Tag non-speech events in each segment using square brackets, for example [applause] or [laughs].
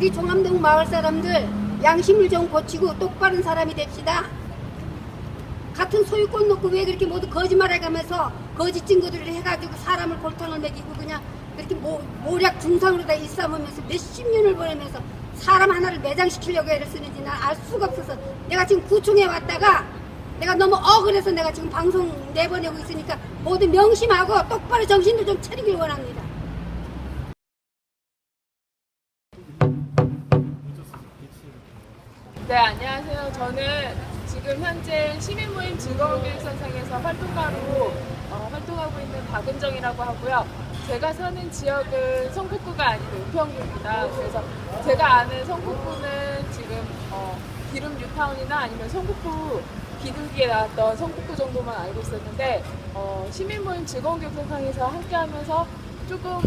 우리 종암동 마을 사람들 양심을 좀 고치고 똑바른 사람이 됩시다. 같은 소유권 놓고 왜 그렇게 모두 거짓말해가면서 거짓 증거들을 해가지고 사람을 골탕을 먹이고 그냥 그렇게 모, 모략 중상으로 다 일삼으면서 몇십 년을 보내면서 사람 하나를 매장시키려고 애를 쓰는지 난 알 수가 없어서 내가 지금 구청에 왔다가 내가 너무 억울해서 내가 지금 방송 내보내고 있으니까 모두 명심하고 똑바로 정신을 좀 차리길 원합니다. 네, 안녕하세요. 저는 지금 현재 시민모임 즐거운 교육선상에서 활동가로 어, 활동하고 있는 박은정이라고 하고요. 제가 사는 지역은 성북구가 아닌 은평구입니다. 그래서 제가 아는 성북구는 지금 어, 기름 뉴타운이나 아니면 성북구 비둘기에 나왔던 성북구 정도만 알고 있었는데 어, 시민모임 즐거운 교육선상에서 함께하면서 조금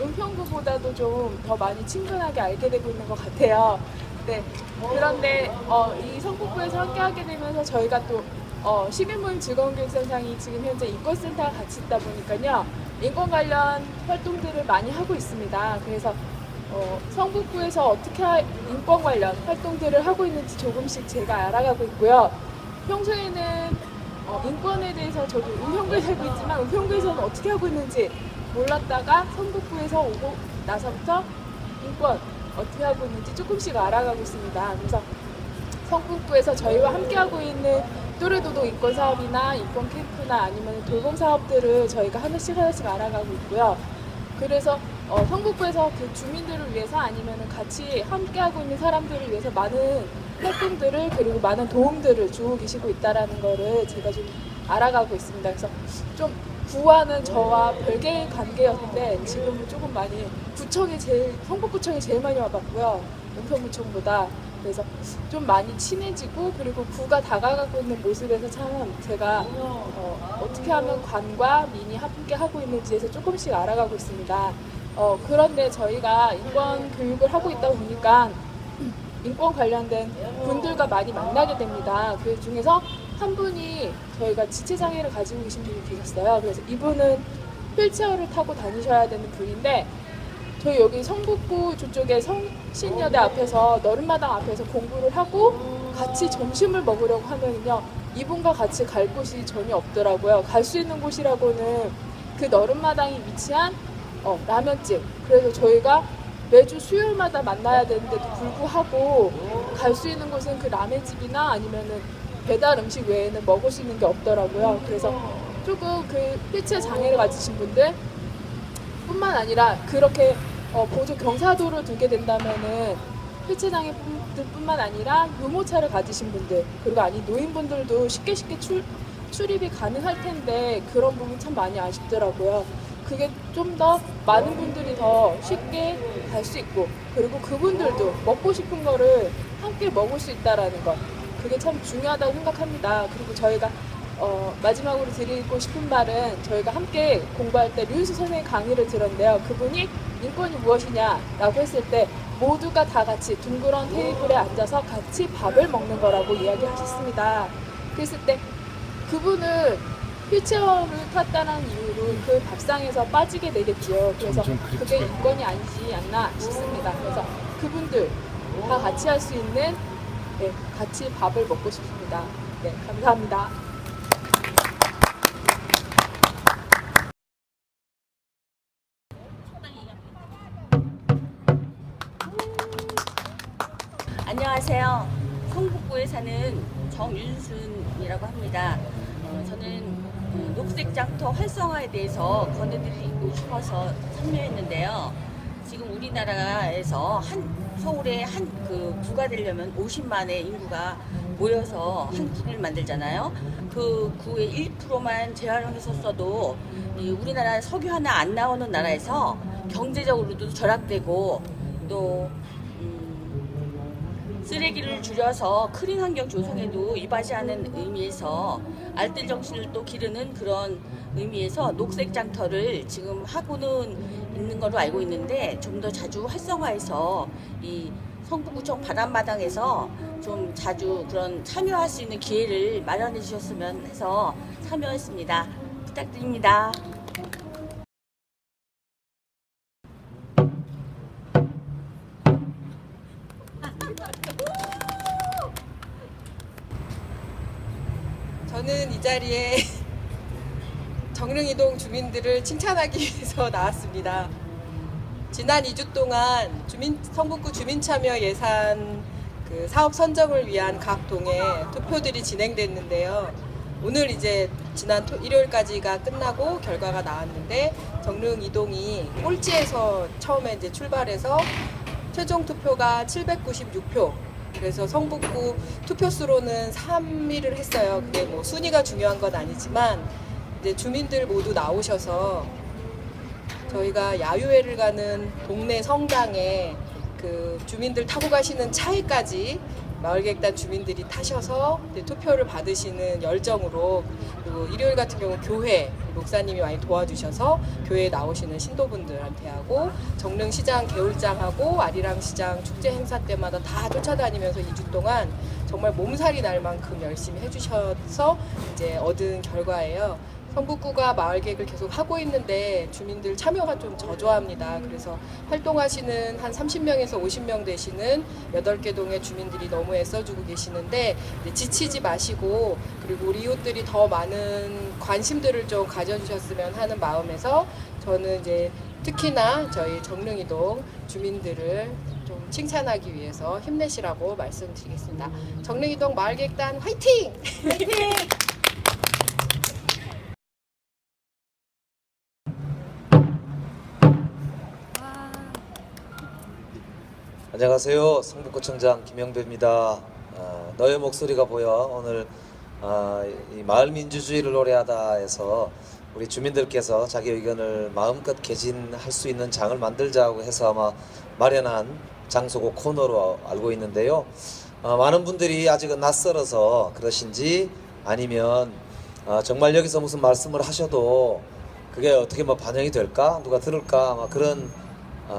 은평구보다도 좀 더 많이 친근하게 알게 되고 있는 것 같아요. 네. 그런데 어, 이 성북구에서 함께하게 되면서 저희가 또 어, 시민모임 즐거운 교육선상이 지금 현재 인권센터가 같이 있다 보니까요. 인권 관련 활동들을 많이 하고 있습니다. 그래서 어, 성북구에서 어떻게 하- 인권 관련 활동들을 하고 있는지 조금씩 제가 알아가고 있고요. 평소에는 어, 인권에 대해서 저도 은평구에 살고 있지만 은평구에서는 어떻게 하고 있는지 몰랐다가 성북구에서 오고 나서부터 인권 어떻게 하고 있는지 조금씩 알아가고 있습니다. 그래서 성북구에서 저희와 함께하고 있는 또래도도 인권 사업이나 인권 캠프나 아니면 돌봄 사업들을 저희가 하나씩 하나씩 알아가고 있고요. 그래서 어, 성북구에서 그 주민들을 위해서 아니면 같이 함께하고 있는 사람들을 위해서 많은 활동들을 그리고 많은 도움들을 주고 계시고 있다라는 거를 제가 좀 알아가고 있습니다. 그래서 좀 구와는 저와 별개의 관계였는데 지금은 조금 많이 구청이 제일 성북구청이 제일 많이 와봤고요. 은평구청보다 그래서 좀 많이 친해지고 그리고 구가 다가가고 있는 모습에서 참 제가 어, 어떻게 하면 관과 민이 함께 하고 있는지에서 조금씩 알아가고 있습니다. 어, 그런데 저희가 인권 교육을 하고 있다 보니까 인권 관련된 분들과 많이 만나게 됩니다. 그 중에서 한 분이 저희가 지체장애를 가지고 계신 분이 계셨어요. 그래서 이분은 휠체어를 타고 다니셔야 되는 분인데 저희 여기 성북구 저쪽에 성신여대 앞에서 너른마당 앞에서 공부를 하고 같이 점심을 먹으려고 하면요 이분과 같이 갈 곳이 전혀 없더라고요. 갈 수 있는 곳이라고는 그 너른마당이 위치한 어, 라면집. 그래서 저희가 매주 수요일마다 만나야 되는데도 불구하고 갈 수 있는 곳은 그 라면집이나 아니면은 배달 음식 외에는 먹을 수 있는 게 없더라고요. 그래서 조금 그 휠체어 장애를 가지신 분들 뿐만 아니라 그렇게 어, 보조 경사도를 두게 된다면은 휠체어 장애 분들뿐만 아니라 유모차를 가지신 분들 그리고 아니 노인분들도 쉽게 쉽게 출, 출입이 가능할 텐데 그런 부분 참 많이 아쉽더라고요. 그게 좀 더 많은 분들이 더 쉽게 갈 수 있고 그리고 그분들도 먹고 싶은 거를 함께 먹을 수 있다라는 것 그게 참 중요하다고 생각합니다. 그리고 저희가 어, 마지막으로 드리고 싶은 말은 저희가 함께 공부할 때 류수 선생님 강의를 들었는데요. 그분이 인권이 무엇이냐라고 했을 때 모두가 다 같이 둥그런 테이블에 앉아서 같이 밥을 먹는 거라고 이야기하셨습니다. 그랬을 때 그분은 휠체어를 탔다는 이유로 그 밥상에서 빠지게 되겠지요. 그래서 그게 인권이 아니지 않나 싶습니다. 그래서 그분들 다 같이 할 수 있는 네, 같이 밥을 먹고 싶습니다. 네, 감사합니다. 안녕하세요. 성북구에 사는 정윤순이라고 합니다. 어, 저는 그 녹색 장터 활성화에 대해서 권해드리고 싶어서 참여했는데요. 지금 우리나라에서 한 서울에 한 그 구가 되려면 50만의 인구가 모여서 한 구를 만들잖아요. 그 구의 1%만 제한을 했었어도 이 우리나라 석유 하나 안 나오는 나라에서 경제적으로도 절약되고 또 음, 쓰레기를 줄여서 크린 환경 조성에도 이바지하는 의미에서 알뜰 정신을 또 기르는 그런 의미에서 녹색 장터를 지금 하고는 있는 걸로 알고 있는데 좀 더 자주 활성화해서 이 성북구청 바람마당에서 좀 자주 그런 참여할 수 있는 기회를 마련해 주셨으면 해서 참여했습니다. 부탁드립니다. 자리에 [laughs] 정릉이동 주민들을 칭찬하기 위해서 [laughs] 나왔습니다. 지난 2주 동안 주민 성북구 주민참여 예산 그 사업 선정을 위한 각 동에 투표들이 진행됐는데요. 오늘 이제 지난 토, 일요일까지가 끝나고 결과가 나왔는데 정릉 이동이 꼴찌에서 처음에 이제 출발해서 최종 투표가 796표. 그래서 성북구 투표수로는 3위를 했어요. 근데 뭐 순위가 중요한 건 아니지만 이제 주민들 모두 나오셔서 저희가 야유회를 가는 동네 성당에 그 주민들 타고 가시는 차에까지 마을객단 주민들이 타셔서 투표를 받으시는 열정으로 그리고 일요일 같은 경우 교회 목사님이 많이 도와주셔서 교회에 나오시는 신도분들한테 하고 정릉시장 개울장하고 아리랑 시장 축제 행사 때마다 다 쫓아다니면서 2주 동안 정말 몸살이 날 만큼 열심히 해주셔서 이제 얻은 결과예요. 성북구가 마을 계획을 계속 하고 있는데 주민들 참여가 좀 저조합니다. 그래서 활동하시는 한 30명에서 50명 되시는 8개 동의 주민들이 너무 애써주고 계시는데 지치지 마시고 그리고 우리 이웃들이 더 많은 관심들을 좀 가져주셨으면 하는 마음에서 저는 이제 특히나 저희 정릉이동 주민들을 좀 칭찬하기 위해서 힘내시라고 말씀드리겠습니다. 정릉이동 마을계획단 화이팅! 안녕하세요. 성북구청장 김영배입니다. 어, 너의 목소리가 보여 오늘 어, 이 마을 민주주의를 노래하다 해서 우리 주민들께서 자기 의견을 마음껏 개진할 수 있는 장을 만들자고 해서 아마 마련한 장소고 코너로 알고 있는데요. 어, 많은 분들이 아직은 낯설어서 그러신지 아니면 어, 정말 여기서 무슨 말씀을 하셔도 그게 어떻게 뭐 반영이 될까 누가 들을까 아마 그런 어,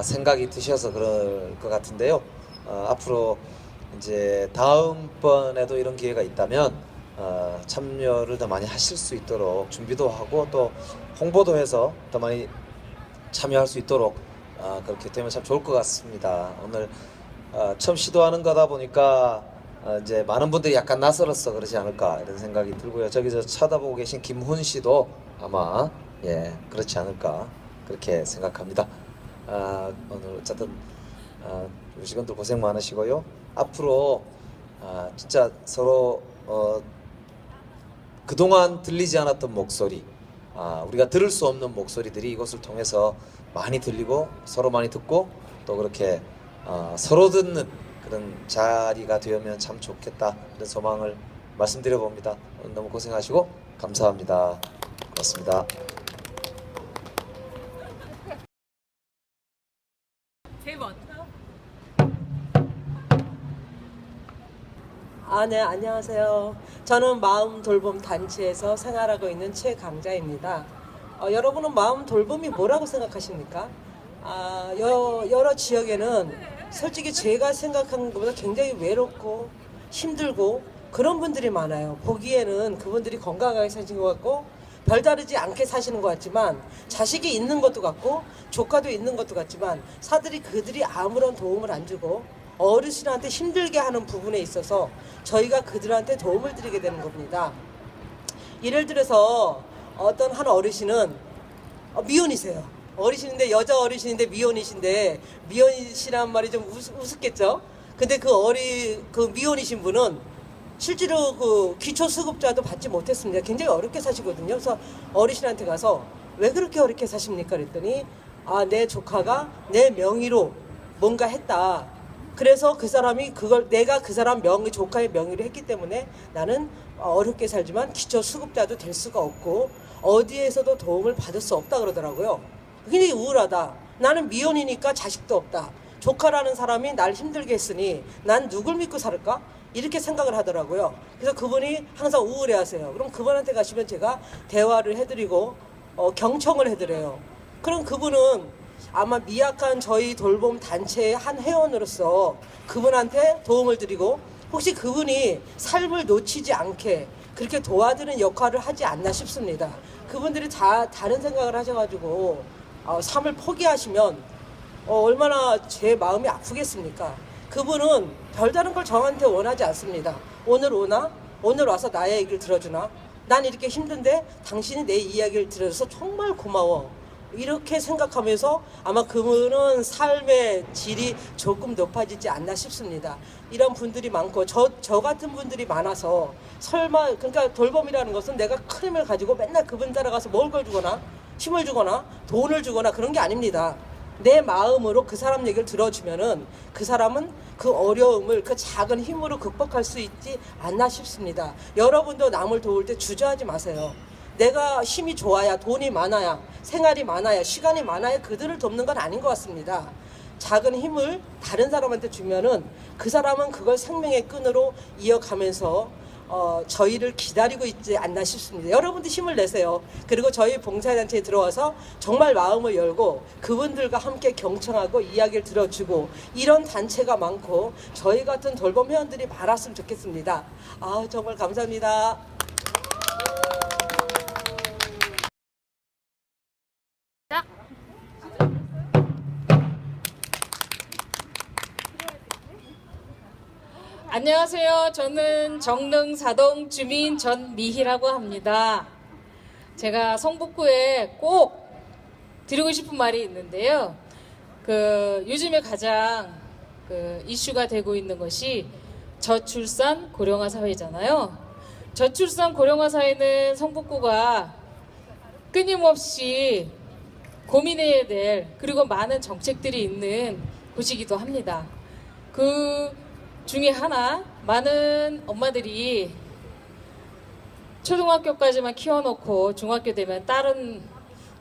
생각이 드셔서 그럴 것 같은데요. 어, 앞으로 이제 다음번에도 이런 기회가 있다면 어, 참여를 더 많이 하실 수 있도록 준비도 하고 또 홍보도 해서 더 많이 참여할 수 있도록 어, 그렇게 되면 참 좋을 것 같습니다. 오늘 어, 처음 시도하는 거다 보니까 어, 이제 많은 분들이 약간 낯설어서 그러지 않을까 이런 생각이 들고요. 저기 저 쳐다보고 계신 김훈 씨도 아마 예 그렇지 않을까 그렇게 생각합니다. 아, 오늘 어쨌든 아, 시간도 고생 많으시고요. 앞으로 아, 진짜 서로 어, 그동안 들리지 않았던 목소리, 아, 우리가 들을 수 없는 목소리들이 이것을 통해서 많이 들리고 서로 많이 듣고 또 그렇게 어, 서로 듣는 그런 자리가 되면 참 좋겠다 그런 소망을 말씀드려 봅니다. 너무 고생하시고 감사합니다. 고맙습니다. 아, 네, 안녕하세요. 저는 마음 돌봄 단체에서 생활하고 있는 최강자입니다. 어, 여러분은 마음 돌봄이 뭐라고 생각하십니까? 아, 여, 여러 지역에는 솔직히 제가 생각하는 것보다 굉장히 외롭고 힘들고 그런 분들이 많아요. 보기에는 그분들이 건강하게 사신 것 같고 별다르지 않게 사시는 것 같지만 자식이 있는 것도 같고 조카도 있는 것도 같지만 사들이 그들이 아무런 도움을 안 주고 어르신한테 힘들게 하는 부분에 있어서 저희가 그들한테 도움을 드리게 되는 겁니다. 예를 들어서 어떤 한 어르신은 어, 미혼이세요. 어르신인데 여자 어르신인데 미혼이신데 미혼이시란 말이 좀 우스, 우습겠죠. 근데 그 어리 그 미혼이신 분은 실제로 그 기초 수급자도 받지 못했습니다. 굉장히 어렵게 사시거든요. 그래서 어르신한테 가서 왜 그렇게 어렵게 사십니까? 그랬더니 아 내 조카가 내 명의로 뭔가 했다. 그래서 그 사람이 그걸 내가 그 사람 명의 조카의 명의로 했기 때문에 나는 어렵게 살지만 기초 수급자도 될 수가 없고 어디에서도 도움을 받을 수 없다 그러더라고요. 굉장히 우울하다. 나는 미혼이니까 자식도 없다. 조카라는 사람이 날 힘들게 했으니 난 누굴 믿고 살을까? 이렇게 생각을 하더라고요. 그래서 그분이 항상 우울해 하세요. 그럼 그분한테 가시면 제가 대화를 해드리고 어, 경청을 해드려요. 그럼 그분은 아마 미약한 저희 돌봄 단체의 한 회원으로서 그분한테 도움을 드리고 혹시 그분이 삶을 놓치지 않게 그렇게 도와드리는 역할을 하지 않나 싶습니다. 그분들이 다 다른 생각을 하셔가지고 어, 삶을 포기하시면 어, 얼마나 제 마음이 아프겠습니까? 그분은 별다른 걸 저한테 원하지 않습니다. 오늘 오나? 오늘 와서 나의 얘기를 들어주나? 난 이렇게 힘든데 당신이 내 이야기를 들어서 정말 고마워. 이렇게 생각하면서 아마 그분은 삶의 질이 조금 높아지지 않나 싶습니다. 이런 분들이 많고 저, 저 같은 분들이 많아서 설마 그러니까 돌봄이라는 것은 내가 큰 힘을 가지고 맨날 그분 따라가서 먹을 걸 주거나 힘을 주거나 돈을 주거나 그런 게 아닙니다. 내 마음으로 그 사람 얘기를 들어주면은 그 사람은 그 어려움을 그 작은 힘으로 극복할 수 있지 않나 싶습니다. 여러분도 남을 도울 때 주저하지 마세요. 내가 힘이 좋아야 돈이 많아야 생활이 많아야 시간이 많아야 그들을 돕는 건 아닌 것 같습니다. 작은 힘을 다른 사람한테 주면은 그 사람은 그걸 생명의 끈으로 이어가면서 어, 저희를 기다리고 있지 않나 싶습니다. 여러분도 힘을 내세요. 그리고 저희 봉사단체에 들어와서 정말 마음을 열고 그분들과 함께 경청하고 이야기를 들어주고 이런 단체가 많고 저희 같은 돌봄 회원들이 많았으면 좋겠습니다. 아 정말 감사합니다. 안녕하세요. 저는 정릉 사동 주민 전미희라고 합니다. 제가 성북구에 꼭 드리고 싶은 말이 있는데요. 그 요즘에 가장 그 이슈가 되고 있는 것이 저출산 고령화 사회잖아요. 저출산 고령화 사회는 성북구가 끊임없이 고민해야 될 그리고 많은 정책들이 있는 곳이기도 합니다. 그 중에 하나 많은 엄마들이 초등학교까지만 키워놓고 중학교 되면 다른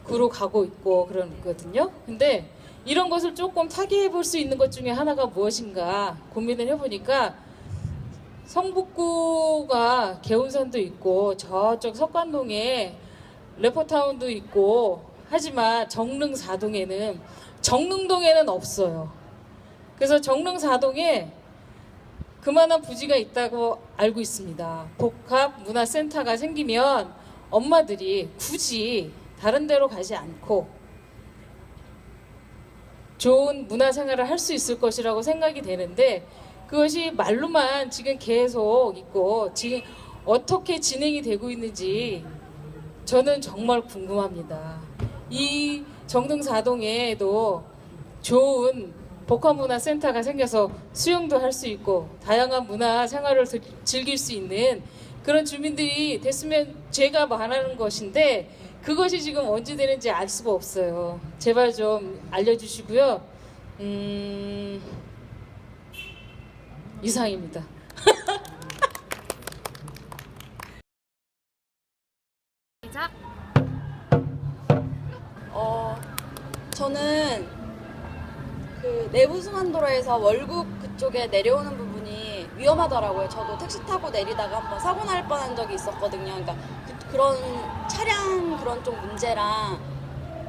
구로 가고 있고 그러거든요. 근데 이런 것을 조금 타개해 볼 수 있는 것 중에 하나가 무엇인가 고민을 해보니까 성북구가 개운선도 있고 저쪽 석관동에 레포타운도 있고 하지만 정릉 사동에는 정릉동에는 없어요. 그래서 정릉 사동에 그만한 부지가 있다고 알고 있습니다. 복합 문화센터가 생기면 엄마들이 굳이 다른 데로 가지 않고 좋은 문화 생활을 할 수 있을 것이라고 생각이 되는데 그것이 말로만 지금 계속 있고 지금 어떻게 진행이 되고 있는지 저는 정말 궁금합니다. 이 정릉사동에도 좋은 복합문화센터가 생겨서 수영도 할 수 있고 다양한 문화 생활을 들- 즐길 수 있는 그런 주민들이 됐으면 제가 바라는 것인데 그것이 지금 언제 되는지 알 수가 없어요. 제발 좀 알려주시고요. 음, 이상입니다. [laughs] 어, 저는 그 내부 순환도로에서 월국 그쪽에 내려오는 부분이 위험하더라고요. 저도 택시 타고 내리다가 한번 사고 날 뻔한 적이 있었거든요. 그러니까 그, 런 차량 그런 쪽 문제랑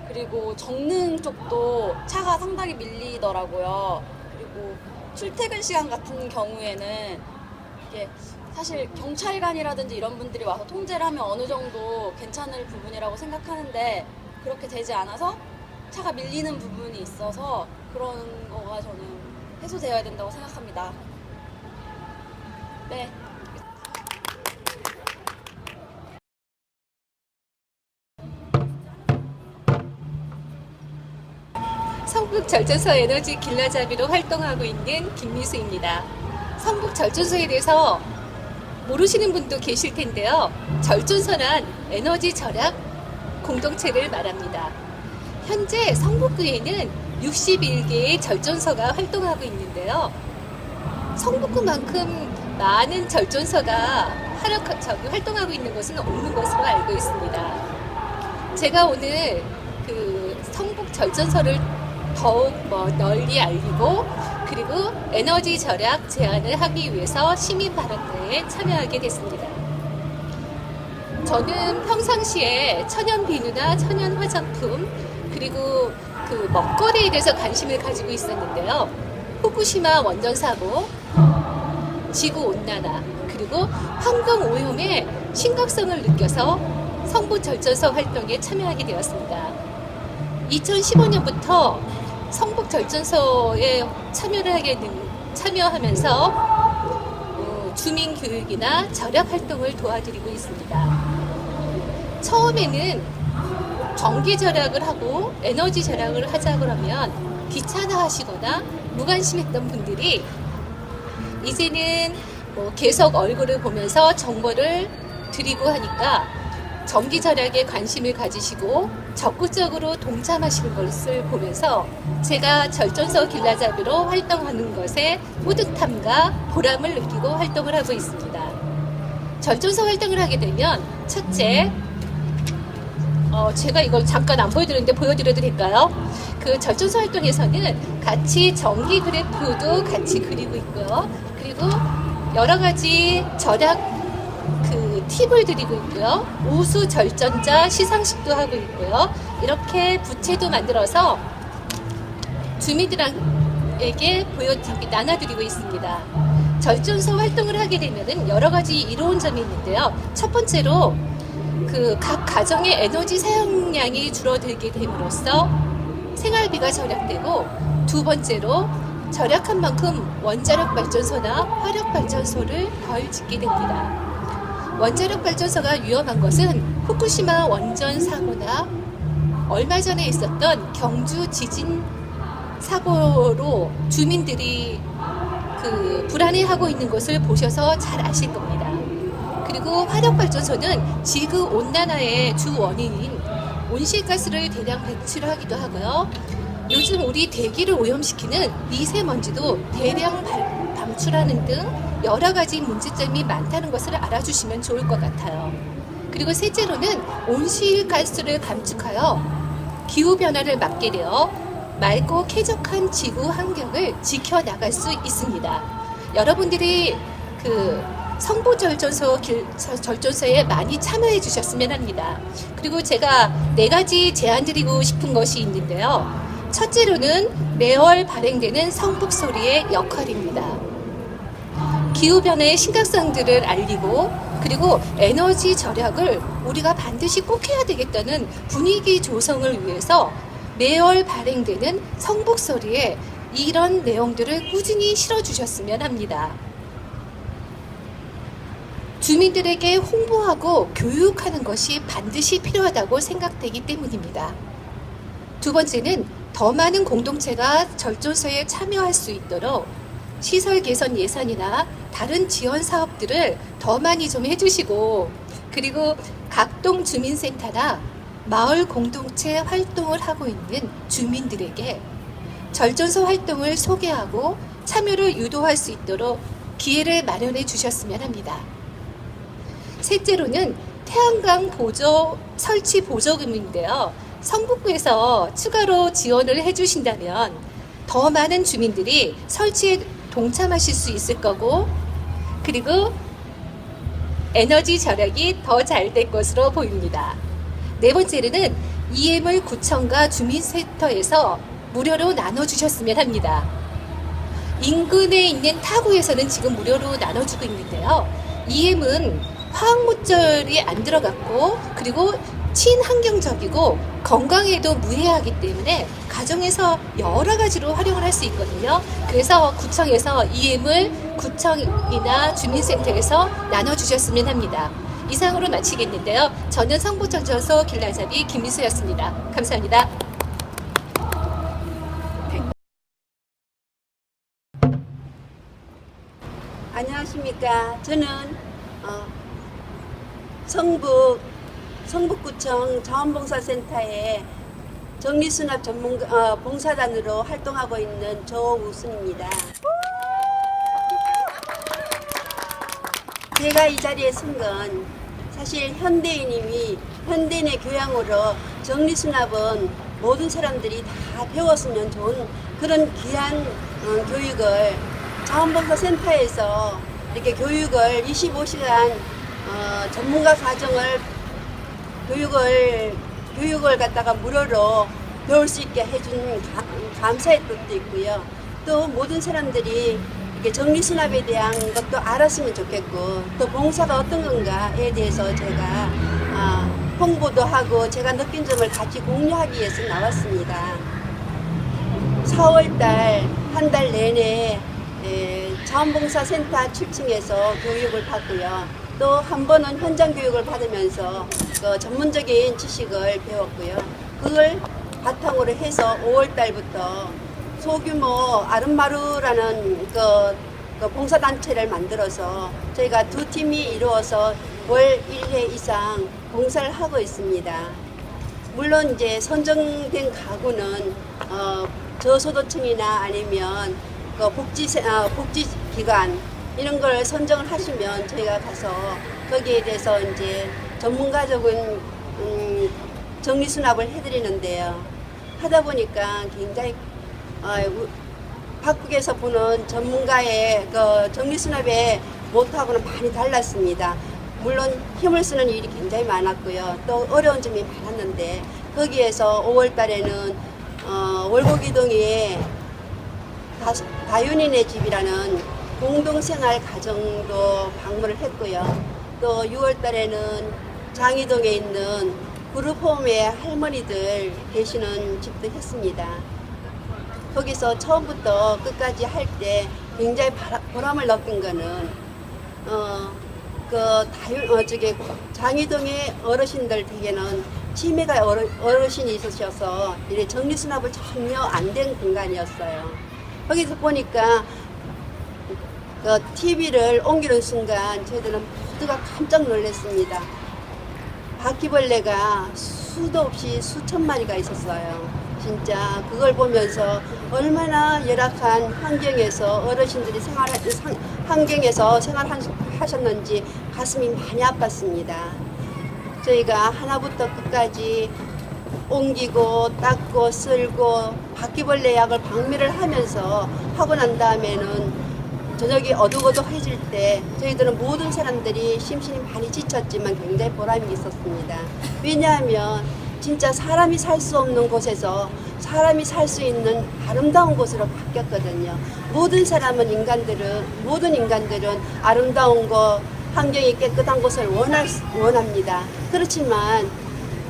그리고 정릉 쪽도 차가 상당히 밀리더라고요. 그리고 출퇴근 시간 같은 경우에는 이게 사실 경찰관이라든지 이런 분들이 와서 통제를 하면 어느 정도 괜찮을 부분이라고 생각하는데 그렇게 되지 않아서 차가 밀리는 부분이 있어서 그런 거가 저는 해소되어야 된다고 생각합니다. 네. 성북절전소 에너지 길라잡이로 활동하고 있는 김미수입니다. 성북절전소에 대해서 모르시는 분도 계실 텐데요. 절전소란 에너지 절약 공동체를 말합니다. 현재 성북구에는 61개의 절전소가 활동하고 있는데요. 성북구만큼 많은 저기 활동하고 있는 곳은 없는 것으로 알고 있습니다. 제가 오늘 그 성북 절전소를 더욱 뭐 널리 알리고 그리고 에너지 절약 제안을 하기 위해서 시민 발언대에 참여하게 됐습니다. 저는 평상시에 천연 비누나 천연 화장품 그리고 그 먹거리에 대해서 관심을 가지고 있었는데요. 후쿠시마 원전 사고, 지구 온난화 그리고 환경 오염의 심각성을 느껴서 성북 절전소 활동에 참여하게 되었습니다. 2015년부터 성북 절전소에 참여를 하게 된, 참여하면서 어, 주민 교육이나 절약 활동을 도와드리고 있습니다. 처음에는 전기 절약을 하고 에너지 절약을 하자 그러면 귀찮아 하시거나 무관심했던 분들이 이제는 뭐 계속 얼굴을 보면서 정보를 드리고 하니까 전기 절약에 관심을 가지시고 적극적으로 동참하시는 것을 보면서 제가 절전서 길라잡이로 활동하는 것에 뿌듯함과 보람을 느끼고 활동을 하고 있습니다. 절전서 활동을 하게 되면 첫째, 어, 제가 이걸 잠깐 안 보여드렸는데 보여드려도 될까요? 그 절전서 활동에서는 같이 전기 그래프도 같이 그리고 있고요. 그리고 여러 가지 절약 그 팁을 드리고 있고요. 우수 절전자 시상식도 하고 있고요. 이렇게 부채도 만들어서 주민들에게 보여드리고 나눠드리고 있습니다. 절전서 활동을 하게 되면은 여러 가지 이로운 점이 있는데요. 첫 번째로 그 각 가정의 에너지 사용량이 줄어들게 됨으로써 생활비가 절약되고 두 번째로 절약한 만큼 원자력 발전소나 화력 발전소를 덜 짓게 됩니다. 원자력 발전소가 위험한 것은 후쿠시마 원전 사고나 얼마 전에 있었던 경주 지진 사고로 주민들이 그 불안해하고 있는 것을 보셔서 잘 아실 겁니다. 그리고 화력 발전소는 지구 온난화의 주 원인인 온실가스를 대량 배출하기도 하고요. 요즘 우리 대기를 오염시키는 미세먼지도 대량 발- 방출하는 등 여러 가지 문제점이 많다는 것을 알아주시면 좋을 것 같아요. 그리고 셋째로는 온실가스를 감축하여 기후변화를 막게 되어 맑고 쾌적한 지구 환경을 지켜나갈 수 있습니다. 여러분들이 그 성보절전소 절전소에 많이 참여해 주셨으면 합니다. 그리고 제가 네 가지 제안 드리고 싶은 것이 있는데요. 첫째로는 매월 발행되는 성북 소리의 역할입니다. 기후 변화의 심각성들을 알리고 그리고 에너지 절약을 우리가 반드시 꼭 해야 되겠다는 분위기 조성을 위해서 매월 발행되는 성북 소리에 이런 내용들을 꾸준히 실어 주셨으면 합니다. 주민들에게 홍보하고 교육하는 것이 반드시 필요하다고 생각되기 때문입니다. 두 번째는 더 많은 공동체가 절전소에 참여할 수 있도록 시설 개선 예산이나 다른 지원 사업들을 더 많이 좀 해주시고 그리고 각동 주민센터나 마을 공동체 활동을 하고 있는 주민들에게 절전소 활동을 소개하고 참여를 유도할 수 있도록 기회를 마련해 주셨으면 합니다. 셋째로는 태양광 보조 설치 보조금인데요. 성북구에서 추가로 지원을 해주신다면 더 많은 주민들이 설치에 동참하실 수 있을 거고 그리고 에너지 절약이 더 잘 될 것으로 보입니다. 네 번째로는 EM을 구청과 주민센터에서 무료로 나눠주셨으면 합니다. 인근에 있는 타구에서는 지금 무료로 나눠주고 있는데요. EM은 화학물질이 안 들어갔고 그리고 친환경적이고 건강에도 무해하기 때문에 가정에서 여러 가지로 활용을 할 수 있거든요. 그래서 구청에서 EM을 구청이나 주민센터에서 나눠주셨으면 합니다. 이상으로 마치겠는데요. 저는 성북전전소 길라잡이 김미수였습니다. 감사합니다. 안녕하십니까. 저는 어, 성북 성북구청 자원봉사센터의 정리수납 전문 어, 봉사단으로 활동하고 있는 조우순입니다. 제가 이 자리에 선 건 사실 현대인임이 현대인의 교양으로 정리수납은 모든 사람들이 다 배웠으면 좋은 그런 귀한 어, 교육을 자원봉사센터에서 이렇게 교육을 25시간 어, 전문가 과정을 교육을 교육을 갖다가 무료로 배울 수 있게 해준 가- 감사의 뜻도 있고요. 또 모든 사람들이 이렇게 정리수납에 대한 것도 알았으면 좋겠고 또 봉사가 어떤 건가에 대해서 제가 아, 홍보도 하고 제가 느낀 점을 같이 공유하기 위해서 나왔습니다. 4월달 한 달 내내 에, 자원봉사센터 7층에서 교육을 받고요. 또 한 번은 현장 교육을 받으면서 그 전문적인 지식을 배웠고요. 그걸 바탕으로 해서 5월 달부터 소규모 아름마루라는 그, 그 봉사단체를 만들어서 저희가 두 팀이 이루어서 월 1회 이상 봉사를 하고 있습니다. 물론 이제 선정된 가구는 어, 저소득층이나 아니면 그 복지 아, 복지 기관 이런 걸 선정을 하시면 저희가 가서 거기에 대해서 이제 전문가적인 음, 정리 수납을 해드리는데요. 하다 보니까 굉장히 어, 우- 밖에서 보는 전문가의 그 정리 수납의 못하고는 많이 달랐습니다. 물론 힘을 쓰는 일이 굉장히 많았고요. 또 어려운 점이 많았는데 거기에서 5월 달에는 어, 월곡이동에 다, 다윤이네 집이라는 공동생활 가정도 방문을 했고요. 또 6월 달에는 장이동에 있는 그룹홈의 할머니들 계시는 집도 했습니다. 거기서 처음부터 끝까지 할 때 굉장히 보람을 느낀 거는 어, 그 다윤 어 저기 장이동의 어르신들 댁에는 치매가 어르, 어르신이 있으셔서 이래 정리 수납을 전혀 안 된 공간이었어요. 거기서 보니까 그 TV를 옮기는 순간 저희들은 모두가 깜짝 놀랐습니다. 바퀴벌레가 수도 없이 수천 마리가 있었어요. 진짜 그걸 보면서 얼마나 열악한 환경에서 어르신들이 생활 환경에서 생활하셨는지 가슴이 많이 아팠습니다. 저희가 하나부터 끝까지 옮기고 닦고 쓸고 바퀴벌레 약을 방미를 하면서 하고 난 다음에는 저녁이 어둑어둑해질 때 저희들은 모든 사람들이 심신이 많이 지쳤지만 굉장히 보람이 있었습니다. 왜냐하면 진짜 사람이 살 수 없는 곳에서 사람이 살 수 있는 아름다운 곳으로 바뀌었거든요. 모든 사람은 인간들은 모든 인간들은 아름다운 거 환경이 깨끗한 곳을 원할, 수- 원합니다. 그렇지만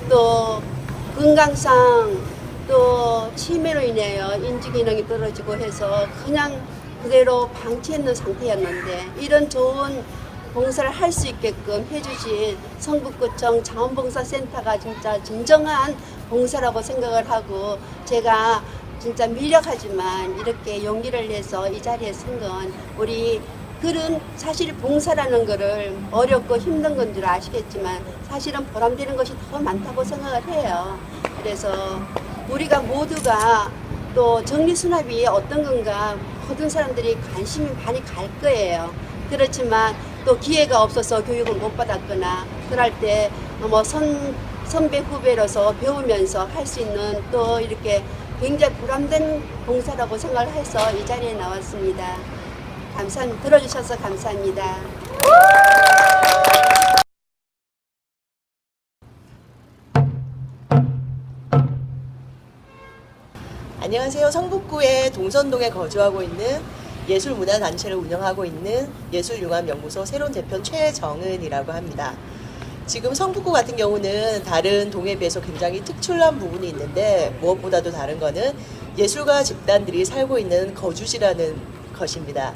또 건강상 또 치매로 인하여 인지 기능이 떨어지고 해서 그냥 그대로 방치했는 상태였는데 이런 좋은 봉사를 할 수 있게끔 해주신 성북구청 자원봉사센터가 진짜 진정한 봉사라고 생각을 하고 제가 진짜 미력하지만 이렇게 용기를 내서 이 자리에 선 건 우리 글은 사실 봉사라는 거를 어렵고 힘든 건 줄 아시겠지만 사실은 보람되는 것이 더 많다고 생각을 해요. 그래서 우리가 모두가 또 정리수납이 어떤 건가 모든 사람들이 관심이 많이 갈 거예요. 그렇지만 또 기회가 없어서 교육을 못 받았거나 그럴 때 뭐 선, 선배 후배로서 배우면서 할 수 있는 또 이렇게 굉장히 보람된 봉사라고 생각을 해서 이 자리에 나왔습니다. 감사, 들어주셔서 감사합니다. 안녕하세요. 성북구의 동선동에 거주하고 있는 예술문화단체를 운영하고 있는 예술융합연구소 새로운 대표 최정은이라고 합니다. 지금 성북구 같은 경우는 다른 동에 비해서 굉장히 특출난 부분이 있는데 무엇보다도 다른 거는 예술가 집단들이 살고 있는 거주지라는 것입니다.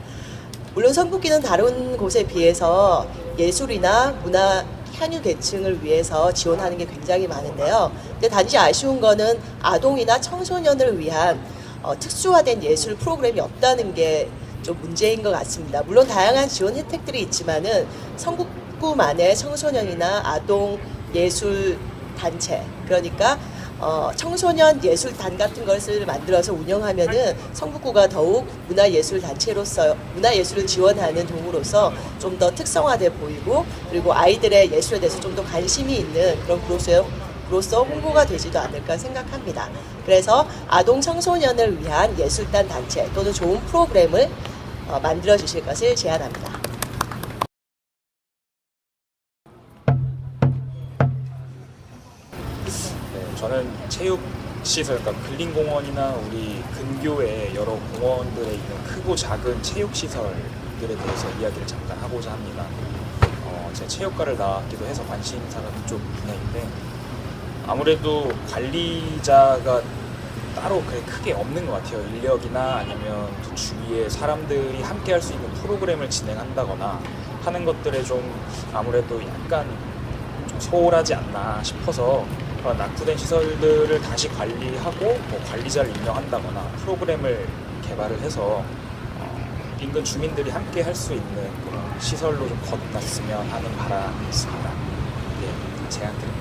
물론 성북기는 다른 곳에 비해서 예술이나 문화 향유 계층을 위해서 지원하는 게 굉장히 많은데요. 근데 단지 아쉬운 거는 아동이나 청소년을 위한 어, 특수화된 예술 프로그램이 없다는 게 좀 문제인 것 같습니다. 물론 다양한 지원 혜택들이 있지만은 성북구만의 청소년이나 아동 예술 단체 그러니까 어, 청소년 예술단 같은 것을 만들어서 운영하면은 성북구가 더욱 문화예술 단체로서 문화예술을 지원하는 동으로서 좀 더 특성화돼 보이고 그리고 아이들의 예술에 대해서 좀 더 관심이 있는 그런 구로서 로서 홍보가 되지도 않을까 생각합니다. 그래서 아동 청소년을 위한 예술단 단체 또는 좋은 프로그램을 어, 만들어 주실 것을 제안합니다. 네, 저는 체육 시설, 그러니까 근린공원이나 우리 근교의 여러 공원들에 있는 크고 작은 체육 시설들에 대해서 이야기를 잠깐 하고자 합니다. 어, 제가 체육과를 나왔기도 해서 관심사가 그쪽 분야인데 아무래도 관리자가 따로 그렇게 크게 없는 것 같아요. 인력이나 아니면 그 주위에 사람들이 함께 할 수 있는 프로그램을 진행한다거나 하는 것들에 좀 아무래도 약간 좀 소홀하지 않나 싶어서 낙후된 시설들을 다시 관리하고 뭐 관리자를 임명한다거나 프로그램을 개발을 해서 어, 인근 주민들이 함께 할 수 있는 그런 시설로 좀 거듭났으면 하는 바람이 있습니다. 예, 제안 드립니다.